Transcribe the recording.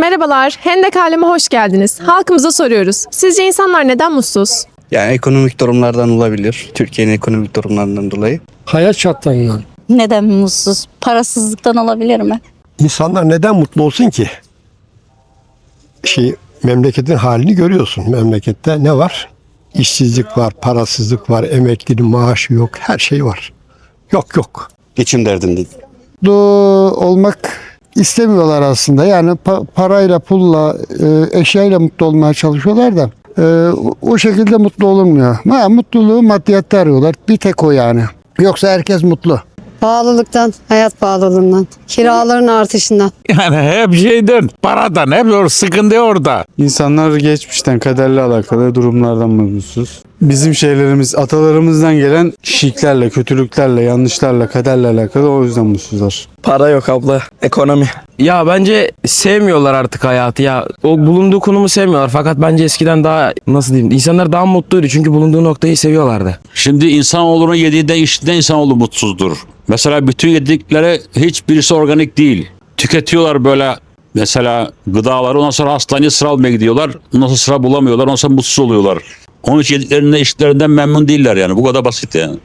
Merhabalar, Hendek Alem'e hoş geldiniz. Halkımıza soruyoruz. Sizce insanlar neden mutsuz? Yani ekonomik durumlardan olabilir. Türkiye'nin ekonomik durumlarından dolayı. Hayat şartlarından. Neden mutsuz? Parasızlıktan olabilir mi? İnsanlar neden mutlu olsun ki? Şey, memleketin halini görüyorsun. Memlekette ne var? İşsizlik var, parasızlık var, emeklinin maaşı yok, her şey var. Yok yok. Geçim derdinde. mutlu olmak istemiyorlar aslında. Yani pa- parayla, pulla, e, eşyayla mutlu olmaya çalışıyorlar da e, o- şekilde mutlu olunmuyor. Ha, mutluluğu maddiyatta arıyorlar. Bir tek o yani. Yoksa herkes mutlu. Pahalılıktan, hayat pahalılığından, kiraların artışından. Yani hep şeyden, paradan, hep o sıkıntı orada. İnsanlar geçmişten kaderle alakalı durumlardan mutsuz. Bizim şeylerimiz atalarımızdan gelen şiklerle, kötülüklerle, yanlışlarla, kaderle alakalı o yüzden mutsuzlar. Para yok abla. Ekonomi. Ya bence sevmiyorlar artık hayatı ya. O bulunduğu konumu sevmiyorlar. Fakat bence eskiden daha nasıl diyeyim insanlar daha mutluydu. Çünkü bulunduğu noktayı seviyorlardı. Şimdi insanoğlunun yediğinden içtiğinden insanoğlu mutsuzdur. Mesela bütün yedikleri hiçbirisi organik değil. Tüketiyorlar böyle mesela gıdaları ondan sonra hastaneye sıra almaya gidiyorlar. Ondan sonra sıra bulamıyorlar ondan sonra mutsuz oluyorlar. Onun için yediklerinden içtiklerinden memnun değiller yani bu kadar basit yani.